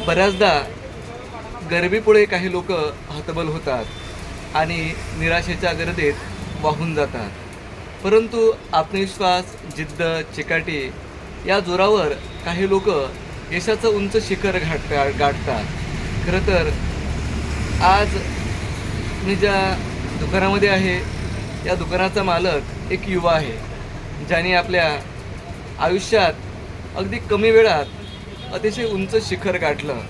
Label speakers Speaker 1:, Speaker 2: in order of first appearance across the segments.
Speaker 1: बऱ्याचदा गरिबीपुढे काही लोक हतबल होतात आणि निराशेच्या गर्दीत वाहून जातात. परंतु आत्मविश्वास जिद्द चिकाटी या जोरावर काही लोक यशाचं उंच शिखर गाठता गाठतात. खरं तर आज मी ज्या दुकानामध्ये आहे या दुकानाचा मालक एक युवा आहे ज्याने आपल्या आयुष्यात अगदी कमी वेळात अतिशय उंच शिखर गाठलं.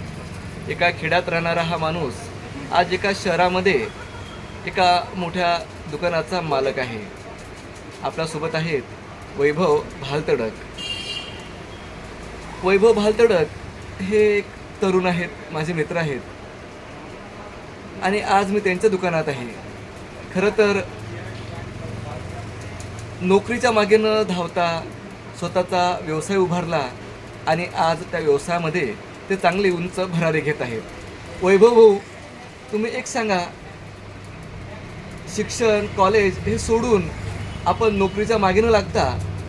Speaker 1: एका खेड्यात राहणारा हा माणूस आज एका शहरामध्ये एका मोठ्या दुकानाचा मालक आहे. आपल्यासोबत आहेत वैभव भालतडक. वैभव भालतडक हे एक तरुण आहेत माझे मित्र आहेत. आणि आज मी त्यांच्या दुकानात आहे. खरं तर नोकरीच्या मागे न धावता स्वतःचा व्यवसाय उभारला आणि आज त्या व्यवसायामध्ये ते चांगले उंच भरारी घेत आहेत. वैभव भाऊ तुम्ही एक सांगा शिक्षण कॉलेज हे सोडून आपण नोकरीच्या मागे न लागता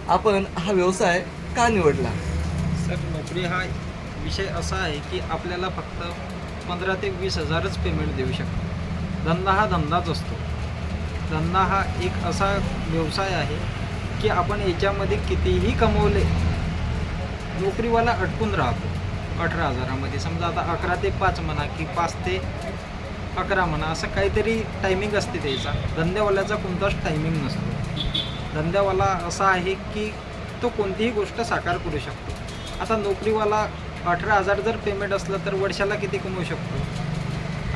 Speaker 1: आपण हा व्यवसाय का निवडला?
Speaker 2: सर नोकरी हा विषय असा आहे की आपल्याला फक्त पंधरा ते वीस हजारच पेमेंट देऊ शकतो. धंदा हा धंदाच असतो. धंदा हा एक असा व्यवसाय आहे की आपण याच्यामध्ये कितीही कमवले नोकरीवाला अटकून राहतो अठरा हजारामध्ये. समजा आता अकरा ते पाच म्हणा की पाच ते अकरा म्हणा असं काहीतरी टायमिंग असते त्याचा. धंद्यावाल्याचा कोणताच टायमिंग नसतो. धंद्यावाला असा आहे की तो कोणतीही गोष्ट साकार करू शकतो. आता नोकरीवाला अठरा हजार जर पेमेंट असलं तर वर्षाला किती कमवू शकतो?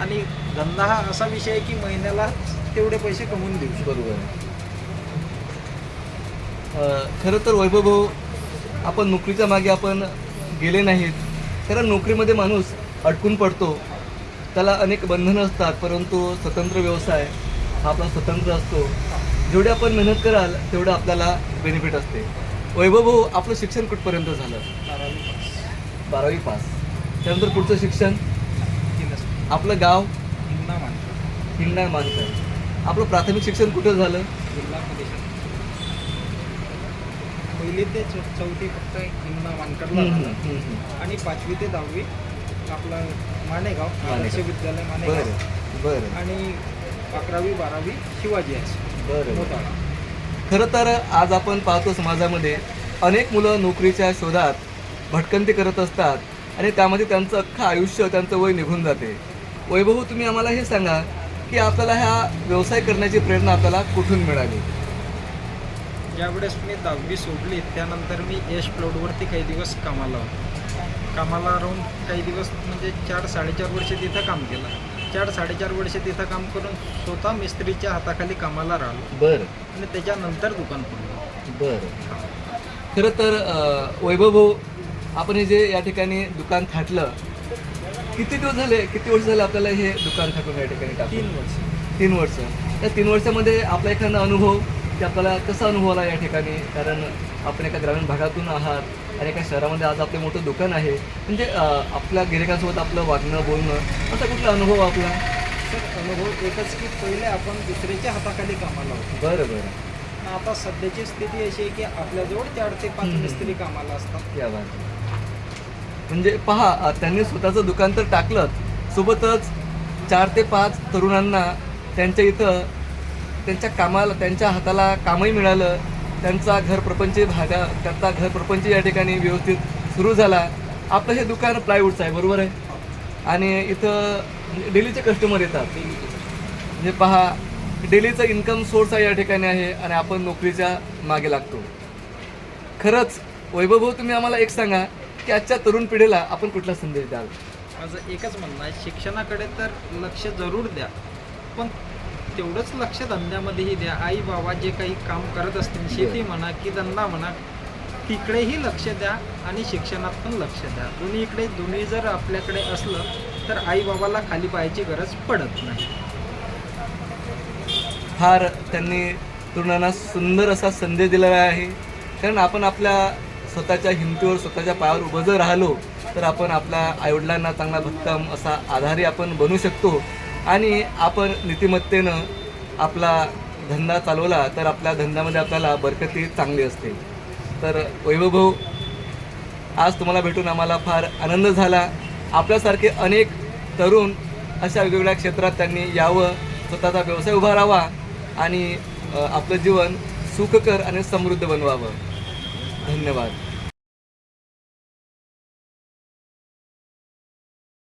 Speaker 2: आणि धंदा हा असा विषय आहे की महिन्याला तेवढे पैसे कमवून देऊ शकतो.
Speaker 1: बरोबर. खरं तर वैभव भाऊ आपण नोकरीच्या मागे आपण गेले नाहीत कारण नोकरीमध्ये माणूस अडकून पडतो. त्याला अनेक बंधनं असतात परंतु स्वतंत्र व्यवसाय हा आपला स्वतंत्र असतो. जेवढे आपण मेहनत कराल तेवढं आपल्याला बेनिफिट असते. वैभव भाऊ आपलं शिक्षण कुठपर्यंत झालं?
Speaker 2: बारावी पास.
Speaker 1: बारावी पास त्यानंतर पुढचं शिक्षण. आपलं गाव?
Speaker 2: हिंगणा
Speaker 1: मानकर. आपलं प्राथमिक शिक्षण कुठं झालं?
Speaker 2: जिल्हा परिषद पहिली ते चौथी फक्त हिंगणा
Speaker 1: हम्म.
Speaker 2: आणि पाचवी ते दहावी आपलं मानेगाव. आदर्श विद्यालय मानेगाव.
Speaker 1: बरं
Speaker 2: आणि अकरावी बारावी शिवाजी
Speaker 1: बरं
Speaker 2: मोताळा
Speaker 1: खरं तर आज आपण पाहतो समाजामध्ये अनेक मुलं नोकरीच्या शोधात भटकंती करत असतात आणि त्यामध्ये त्यांचं अख्खं आयुष्य त्यांचं वय निघून जाते. वैभव तुम्ही आम्हाला हे सांगा की आपल्याला हा व्यवसाय करण्याची प्रेरणा आपल्याला कुठून मिळाली?
Speaker 2: ज्यावेळेस मी दहावी सोडली त्यानंतर मी यश प्लॉटवरती काही दिवस कामाला होतो. कामाला राहून काही दिवस म्हणजे चार साडेचार वर्ष तिथं काम केलं. चार साडेचार वर्ष तिथं काम करून स्वतः मिस्त्रीच्या हाताखाली कामाला राहिलो.
Speaker 1: बरं.
Speaker 2: आणि त्याच्यानंतर दुकान खोललं.
Speaker 1: बरं. खरं तर वैभव भाऊ आपण हे जे या ठिकाणी दुकान थाटलं किती दिवस झाले किती वर्ष झाले आपल्याला हे दुकान थाटून या ठिकाणी
Speaker 2: तीन वर्ष.
Speaker 1: तीन वर्ष. त्या तीन वर्षामध्ये आपला एखादा अनुभव की आपल्याला कसा अनुभव आला या ठिकाणी? कारण आपण एका ग्रामीण भागातून आहात आणि एका शहरामध्ये आज आपलं मोठं दुकान आहे. म्हणजे आपल्या गिरायकांसोबत आपलं वागणं बोलणं असा कुठला अनुभव आपला?
Speaker 2: तर अनुभव एकच की पहिले आपण दुसऱ्याच्या हाताखाली कामाला होतो.
Speaker 1: बरं बरं.
Speaker 2: आता सध्याची स्थिती अशी आहे की आपल्याजवळ चार ते पाच. मिस्त्री कामाला असतात.
Speaker 1: या म्हणजे पहा त्यांनी स्वतःचं दुकान तर टाकलं सोबतच चार ते पाच तरुणांना त्यांच्या इथं त्यांच्या कामाला त्यांच्या हाताला कामही मिळालं. त्यांचा घर प्रपंच भागा त्यांचा घर प्रपंच या ठिकाणी व्यवस्थित सुरू झाला. आपलं हे दुकान प्लायवूडचं आहे बरोबर आहे? आणि इथं डेलीचे कस्टमर येतात. म्हणजे पहा डेलीचं इन्कम सोर्स या ठिकाणी आहे आणि आपण नोकरीच्या मागे लागतो. खरंच वैभवभाऊ तुम्ही आम्हाला एक सांगा की आजच्या तरुण पिढीला आपण कुठला संदेश द्याल?
Speaker 2: माझं एकच म्हणणं आहे शिक्षणाकडे तर लक्ष जरूर द्या. पण तेवढंच लक्ष धंद्यामध्येही द्या. आई बाबा जे काही काम करत असतील शेती म्हणा की धंदा म्हणा तिकडेही लक्ष द्या आणि शिक्षणात पण लक्ष द्या. दोन्ही इकडे दोन्ही जर आपल्याकडे असलं तर आई बाबाला खाली पाहायची गरज पडत नाही.
Speaker 1: फार त्यांनी तरुणांना सुंदर असा संदेश दिलेला आहे. कारण आपण आपल्या स्वतःच्या हिमतीवर स्वतःच्या पायावर उभं जर राहिलो तर आपण आपल्या आईवडिलांना चांगला भक्कम असा आधारी आपण बनू शकतो. आणि आपण नीतिमत्तेनं आपला धंदा चालवला तर आपल्या धंद्यामध्ये आपल्याला बरकती चांगली असते. तर वैभवभाऊ आज तुम्हाला भेटून आम्हाला फार आनंद झाला. आपल्यासारखे अनेक तरुण अशा वेगवेगळ्या क्षेत्रात त्यांनी यावं स्वतःचा व्यवसाय उभारावा आणि आपलं जीवन सुखकर आणि समृद्ध बनवावं. धन्यवाद.